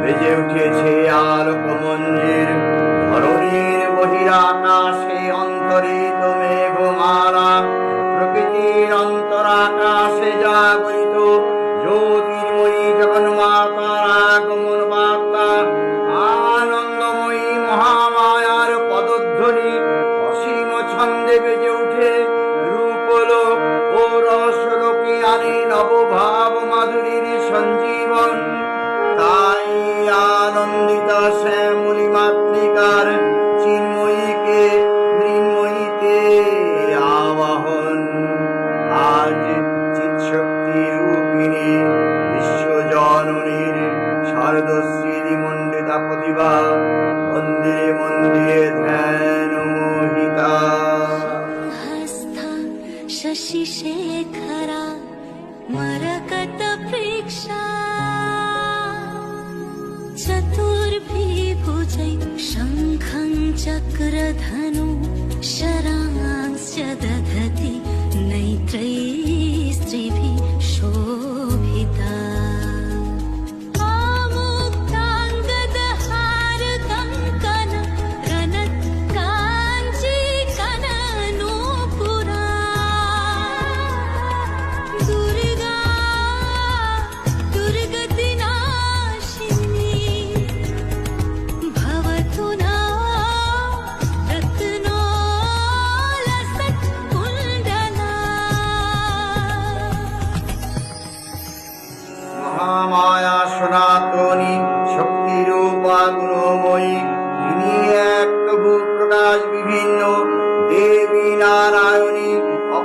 বেজে উঠেছে আলোক আলোকমঞ্জির ধরণীর বহিরাকাশে অন্তরে। मरकतप्रेक्षा चतुर्भिभुजै शङ्खं चक्रधनु शरांश्च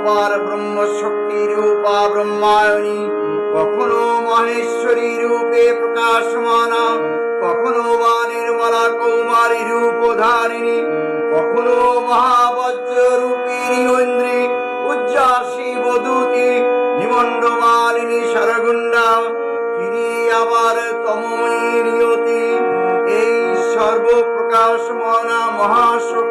অপার ব্রহ্ম শক্তি রূপা ব্রহ্মায়ণী। কখনো মহেশ্বরী রূপে প্রকাশমানা, কখনো বা নির্মলা কৌমারী রূপ ধারিণী কখনো মহাবজ্র রূপিণী ঐন্দ্রী উজ্জাসী বধূতি নিমণ্ডমালিনী সরগুন্ডা তিনি আবার তমময়ী নিয়তি, এই সর্বপ্রকাশমনা মহাশক্তি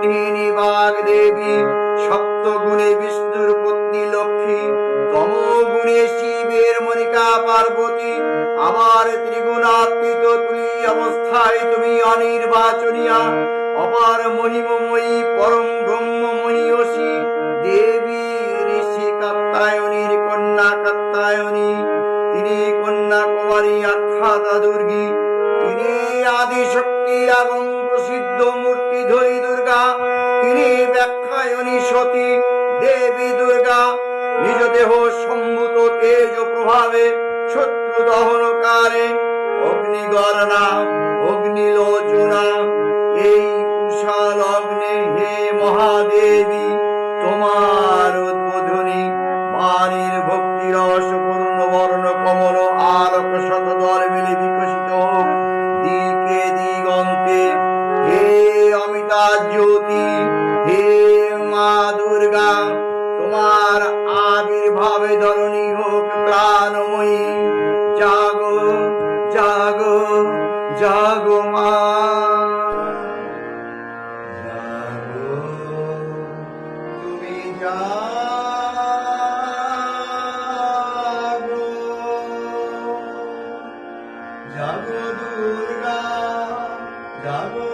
ব্রহ্মার গৃহিণী বাগ দেবী, সপ্তগুণে বিষ্ণুর পত্নী লক্ষ্মী, তমগুণে শিবের মনিকা পার্বতী। আবার ত্রিগুণাতীত তুলি অবস্থায় তুমি অনির্বাচনীয়া, অপার মহিমময়ী, পরম ব্রহ্মমণীয়সী দেবী, ঋষি কাত্তায়নীর কন্যা কাত্তায়নী তিনি কন্যা কুমারী, আখ্যাতা দুর্গী। তিনি আদি শক্তি এবং প্রসিদ্ধ প্রভাবে শত্রু দহনকারে অগ্নিগণনা, অগ্নিলোচনা। এই কুশাল অগ্নে হে মহাদেবী, তোমার উদ্বোধনী বাণীর ভক্তি রস পূর্ণ, বর্ণ, কমল, আলোক শতদল মিলে বিকশিত হোক। দিকে দিগন্তে হে অমিতা জ্যোতি, হে মা দুর্গা, তোমার আবির্ভাবে ধরণী প্রাণময়ী। জাগো জাগো জাগো মা। জাগো তুমি জাগো। জাগো দুর্গা জাগো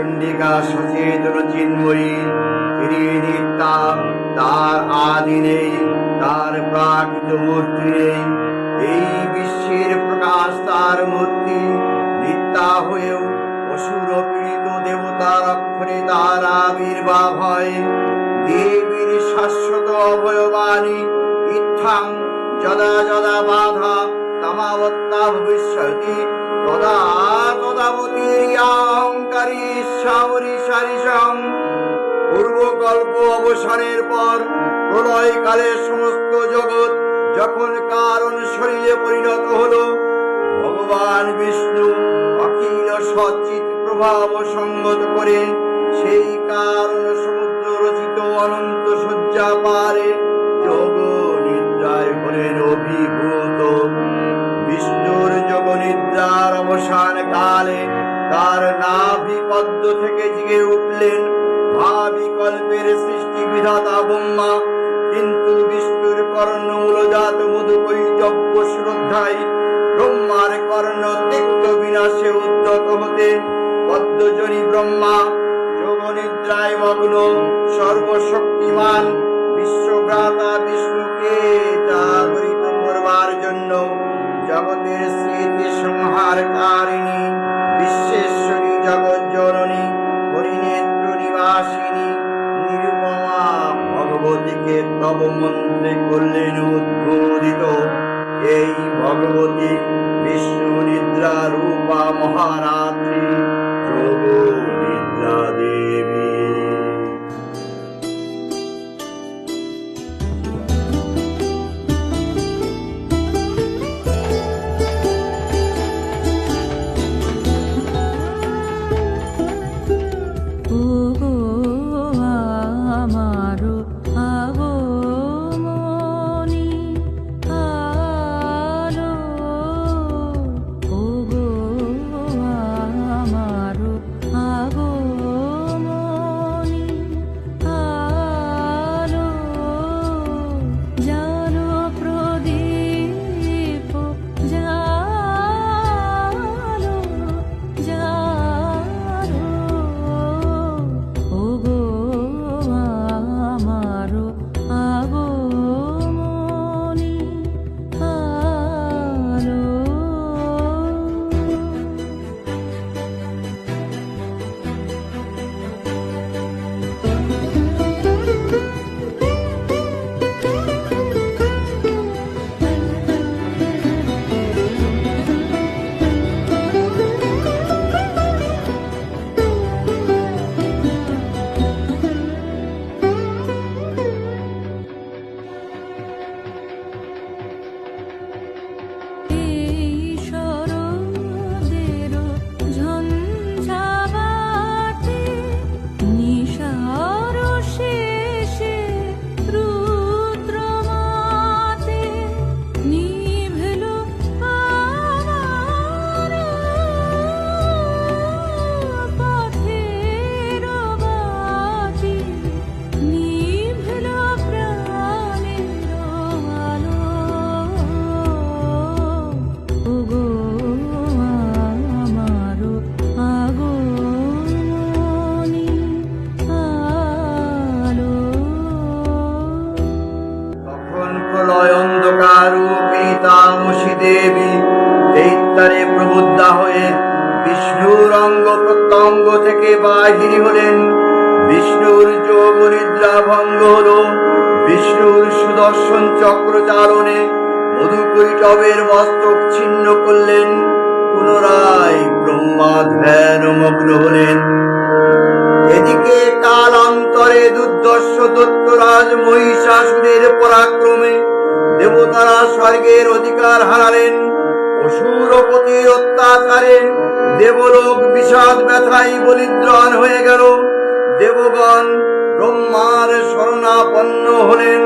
চণ্ডিকা সচেতন চিন্ময়ী তিনি তার আদি নেই, তার প্রাকৃত মূর্তি নেই। এই বিশ্বের প্রকাশ তার মূর্তি, নিত্যা হয়েও অসুর পীড়িত দেবতার অক্ষরে তার আবির্ভাব হয়। দেবীর শাশ্বত অভয়বাণী, ইত্থাং যদা যদা বাধা তামাবত্তা ভবিষ্যতি তদা তদাবতীর্যাহংকারী সামরি সারিসং পূর্বকল্প অবসানের পর প্রলয়কালে সমস্ত জগৎ যখন কারণ শরীরে পরিণত হলো, ভগবান বিষ্ণু অখিল সচিত প্রভাব সঙ্গত করে সেই কারণ সমুদ্র রচিত অনন্ত শয্যা পারে। বিধাতা ব্রহ্মা কিন্তু বিষ্ণুর কর্ণ মূলজাত মধুকই যজ্ঞ শ্রদ্ধায় ব্রহ্মার কর্ণ তিক্ত বিনাশে উদ্যত হতে পদ্মজনী ব্রহ্মা যোগ নিদ্রায় মগ্ন, সর্বশক্তিমান বিষ্ণুকে জাগরিত করবার জন্য জগতের স্মৃতি সংহার ভগবতীকে তব মন্ত্রে করলেন উদ্বোধিত এই ভগবতী বিষ্ণু নিদ্রা রূপা মহারাত্রি। মধুকৈটবের মস্তক ছিন্ন করলেন, পুনরায় ব্রহ্মা ধ্যান মগ্ন হলেন এদিকে কালান্তরে দুর্দর্শ দত্তরাজ মহিষাসুরের পরাক্রমে দেবতারা স্বর্গের অধিকার হারালেন অসুরপতির অত্যাচারে দেবলোক বিষাদ ব্যথায় বলিদ্রান হয়ে গেল। দেবগণ ব্রহ্মার শরণাপন্ন হলেন।